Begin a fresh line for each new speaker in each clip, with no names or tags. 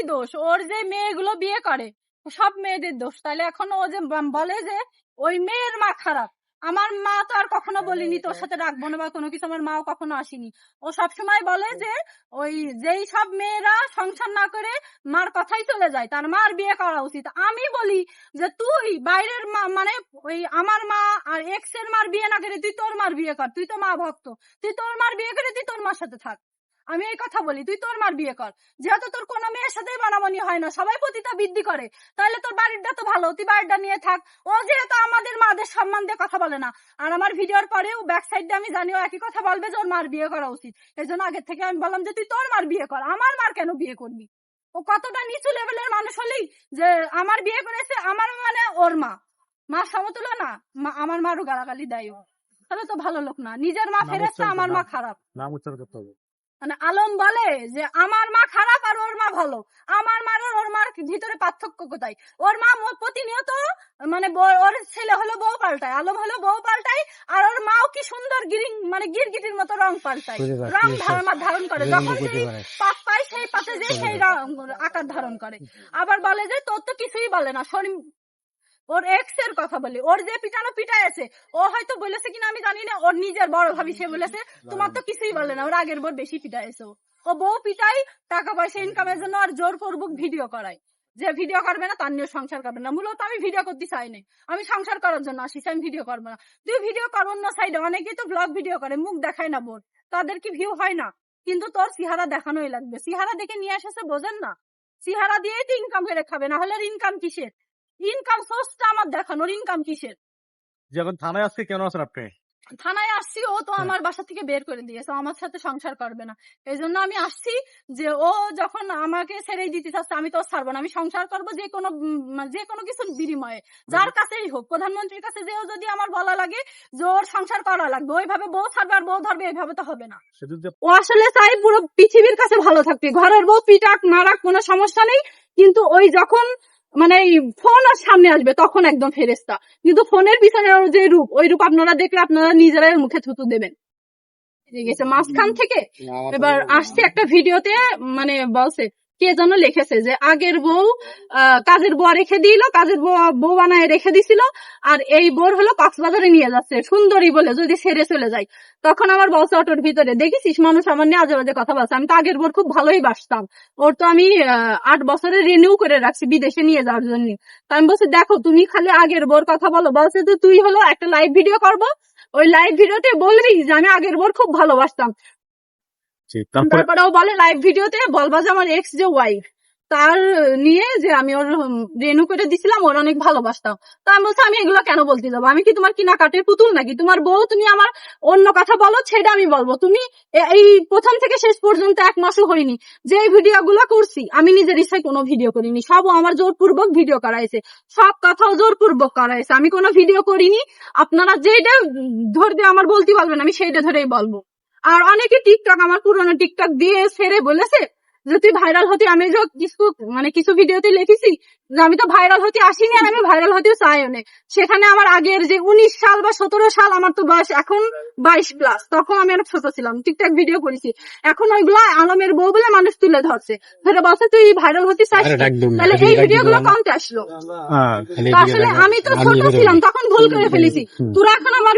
মেয়েদেরই দোষ। ওর যে মেয়েগুলো বিয়ে করে সব মেয়েদের দোষ। তাহলে এখন ও যে বলে যে ওই মেয়ের মা খারাপ আমার মা তো আর কখনো বলিনি তোর সাথে রাখব না বা কোনো কিছু আমার মাও কখনো আসেনি। ও সব সময় বলে যে ওই যেই সব মেয়েরা সংসার না করে মার কথাই চলে যায় তার মার বিয়ে করা উচিত। আমি বলি যে তুই বাইরের মা মানে ওই আমার মা আর এক্সের মার বিয়ে না করে তুই তোর মার বিয়ে কর তুই তো মা ভক্ত। তুই তোর মার বিয়ে করে তুই তোর মার সাথে থাক। আমি এই কথা বলি তুই তোর মার বিয়ে কর। যেহেতু তোর কোনো মেয়ের সাথেই বানাবানি হয় না সবাই পতিতা বৃদ্ধি করে। তাহলে তোর বাড়িটা তো ভালো তুই বাড়িটা নিয়ে থাক। ও যেহেতু আমাদের মাদের সম্মান দিয়ে কথা বলে না আর আমার ভিডিওর পরেও ব্যাক সাইডে আমি জানিও একই কথা বলবে যে ওর মার বিয়ে করা উচিত। এই জন্য আগের থেকে আমি বললাম যে তুই তোর মার বিয়ে কর আমার মার কেন বিয়ে করবি? ও কতটা নিচু লেভেলের মানুষ হলেই যে আমার বিয়ে করেছে আমার মানে ওর মা। মা সমতুল্য না আমার মারও গালাগালি দেয় ও। তাহলে তো ভালো লোক না নিজের মা
ফেরেছে
আমার মা খারাপ।
নাম উচ্চারণ করতে হবে।
মানে আলম বলে যে আমার মা খারাপ আর ওর মা ভালো। আমার মার ওর মার ভিতরে পার্থক্য কোথায়? ওর মা প্রতিনিয়ত মানে ওর ছেলে হলো বউ পাল্টায় আলম হলো বউ পাল্টায় আর ওর মাও কি সুন্দর গিরিং মানে গিরগিটির মতো রং পাল্টায়। রং। ধারণ ধারণ করে। যখন সেই। পাপ পায় সেই পাতে যে সেই রং আকার ধারণ করে। আবার বলে যে তোর তো কিছুই বলে না শরীর ওর এক্সের কথা বলি। ওর যে পিটানো পিটায় আছে, ও হয়তো বলেছে কিনা আমি জানি না, ওর নিজের বড় ভাবি সে বলেছে। তোমার তো কিছুই বলে না, ওর আগের বোর বেশি পিটাইছে ও। বউ পিটাই টাকা পয়সা ইনকামের জন্য আর জোর পূর্বক ভিডিও করায়। যে ভিডিও করবে না, তার নিয়ে সংসার করবে না। মূলত আমি ভিডিও করতে চাই না আমি সংসার করার জন্য আসিস আমি ভিডিও করব না। তুই ভিডিও কর না সাইডে অনেকেই তো ব্লগ ভিডিও করে, মুখ দেখায় না বোর তাদের কি ভিউ হয় না? কিন্তু তোর সিহারা দেখানোই লাগবে। সিহারা দেখে নিয়ে এসেছে, বোঝেন না। সিহারা দিয়েই তো ইনকাম করে খাবে, না হলে ইনকাম কিসের? ইনকাম সোর্সটা আমার দেখানোর ইনকাম কিসের?
যখন থানায় আজকে কেন আছেন আপনি?
থানায় আসছি ও তো
হ্যাঁ।
আমার বাসা থেকে বের করে দিয়েছে আমার সাথে সংসার করবে না। এই জন্য আমি আসছি যে ও যখন আমাকে ছেড়ে দিতে চাচ্ছে আমি তো ছাড়বো না আমি সংসার করব যে কোনো মানে যে কোনো কিছুর বিনিময়ে। যার কাছেই হোক প্রধানমন্ত্রীর কাছে যেও যদি আমার বলা লাগে যে ওর সংসার করা লাগবে ওইভাবে বউ ছাড়বে আর বউ ধরবে এইভাবে তো হবে না। ও আসলে চাই পুরো পৃথিবীর কাছে ভালো থাকবে ঘরের বউ পিটাক নারাক কোনো সমস্যা নেই কিন্তু ওই যখন মানে ফোন আর সামনে আসবে তখন একদম ফেরেস্তা কিন্তু ফোনের পিছনে যে রূপ ওই রূপ আপনারা দেখলে আপনারা নিজেরাই মুখে থুতু দেবেন। ঠিক আছে মাঝখান থেকে এবার আসছে একটা ভিডিওতে মানে বলছে কে যেন লিখেছে যে, আগের বউ কাজের বউ রেখে দিল, কাজের বউ বউ বানায় রেখে দিছিল, আর এই বোর হলো কক্সবাজারে নিয়ে যাচ্ছে, সুন্দরী বলে, যদি সেরে চলে যায়। তখন আমার বলছে অটোর ভিতরে, দেখেছিস মানুষ, আমার নিয়ে আজে বাজে কথা বলছে, আমি তো আগের বোর খুব ভালোই বাসতাম। ওর তো আমি আট বছরে রিনিউ করে রাখছি বিদেশে নিয়ে যাওয়ার জন্য। তা আমি বলছি, দেখো, তুমি খালি আগের বোর কথা বলো, বলছে যে, তুই হলো একটা লাইভ ভিডিও করব। ওই লাইভ ভিডিওতে বলবি যে, আমি আগের বোর খুব ভালোবাসতাম। বলে লাইভ ভিডিওতে আমার এক্স যে ওয়াইফ তার নিয়ে যে আমি ওর রেনু করে দিছিলাম, ওর অনেক ভালোবাসতাম। আমি বলছি, আমি এগুলো কেন বলতে যাব? আমি কি তোমার কিনা কাটের পুতুল নাকি? তোমার বউ, তুমি আমার অন্য কথা বলো, সেটা আমি বলব। তুমি এই প্রথম থেকে শেষ পর্যন্ত এক মাসও হয়নি। যে ভিডিও গুলো করছি, আমি নিজের ইচ্ছায় কোনো ভিডিও করিনি। সব আমার জোরপূর্বক ভিডিও করাইছে। সব কথাও জোরপূর্বক করাইছে। আমি কোনো ভিডিও করিনি। আপনারা যেটা ধরবে, আমার বলতে বলবেন আমি সেইটা ধরেই বলব। আর অনেকে টিকটক, আমার পুরনো টিকটক দিয়ে ছেড়ে বলেছে যে, তুই ভাইরাল হতে, আমি যে কিছু মানে কিছু ভিডিওতে লিখেছি আমি তো ভাইরাল হতে আসিনি আর আমি ভাইরাল হতেও চাইও না সেখানে আমার আগের যে উনিশ সাল বা সতেরো সাল আমার তো বয়স এখন বাইশ প্লাস তখন আমি অনেক ছোট ছিলাম টিকটক ভিডিও করেছি। এখন ওইগুলো আলমের বউ বলে মানুষ তুলে ধরছে। ধরে বলছে তুই ভাইরাল হতে চাস তাহলে এই ভিডিও গুলো কমতে আসলো।
হ্যাঁ,
আসলে আমি তো ছোট ছিলাম তখন ভুল করে ফেলেছি। তোরা এখন আমার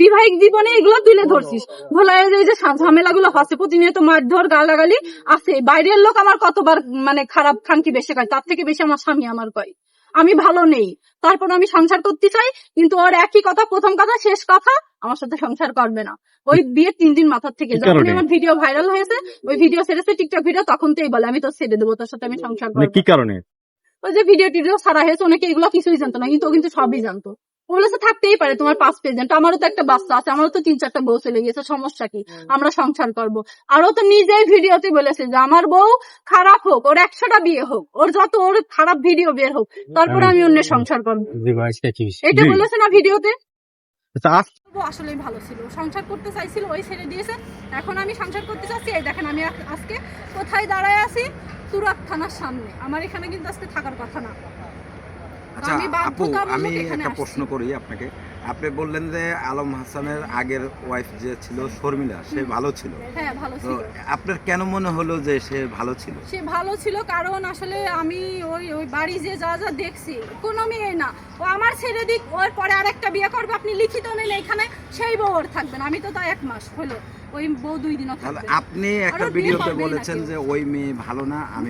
বিবাহিক জীবনে এগুলো তুলে ধরছিস। ভোলা এই যে ঝামেলা গুলো হচ্ছে প্রতিনিয়ত মারধর গালাগালি আছে। বাইরের লোক আমার কতবার মানে খারাপ খানকি বেশি কয় তার থেকে বেশি আমার স্বামী আমার কয়। আমি ভালো নেই। তারপর আমি সংসার করতে চাই কিন্তু ওর একই কথা প্রথম কথা শেষ কথা আমার সাথে সংসার করবে না। ওই বিয়ের তিন দিন মাথার থেকে যখন আমার ভিডিও ভাইরাল হয়েছে ওই ভিডিও সেরেছে টিকটক ভিডিও তখন তোই বলে আমি তো ছেড়ে দেবো তোর সাথে আমি সংসার
মানে
করব
কি কারণে?
ওই যে ভিডিও টিডিও সারা হয়েছে অনেকে এগুলো কিছুই জানতো না কিন্তু ও কিন্তু সবই জানতো। ও বলেছে থাকতেই পারে তোমার পাঁচ পেজেন্ট আমারও তো একটা বাচ্চা আছে আমারও তো তিন চারটা বউ চলে গেছে সমস্যা কি? আমরা সংসার করব। আরও তো নিজেই ভিডিওতে বলেছে যে আমার বউ খারাপ হোক ওর একশোটা বিয়ে হোক ওর যত ওর খারাপ ভিডিও বের হোক তারপরে আমি অন্য সংসার করব।
জি ভাই, সেটা কি হইছে?
এটা বলেছে না ভিডিওতে?
আচ্ছা
আসলেই ভালো ছিল। সংসার করতে চাইছিল ওই ছেড়ে দিয়েছে। এখন আমি সংসার করতে চাচ্ছি এই দেখেন আমি আজকে কোথায় দাঁড়ায় আছি? তুরাক থানার সামনে। আমার এখানে কিন্তু আজকে থাকার কথা না।
আচ্ছা
আমি
আপু আমি একটা প্রশ্ন করি আপনাকে।
আপনি বললেন যে আলম হাসানের আগের ওয়াইফ যে ছিল শর্মিলা সে ভালো ছিল।
হ্যাঁ ভালো ছিল।
আপনার কেন মনে হলো যে সে ভালো ছিল?
সে ভালো ছিল কারণ আসলে আমি ওই ওই বাড়ি যে যা যা দেখছি কোনো মেয়ে না। ও আমার ছেড়ে দিক ওর পরে আরেকটা বিয়ে করবে আপনি লিখিত নেন এখানে সেই বউ ওর থাকবেন আমি তো তাই এক মাস হলো ওই বউ দুই দিনও থাকবে।
আপনি একটা
বিয়ে
ভিডিওতে বলেছেন যে ওই মেয়ে ভালো না আমি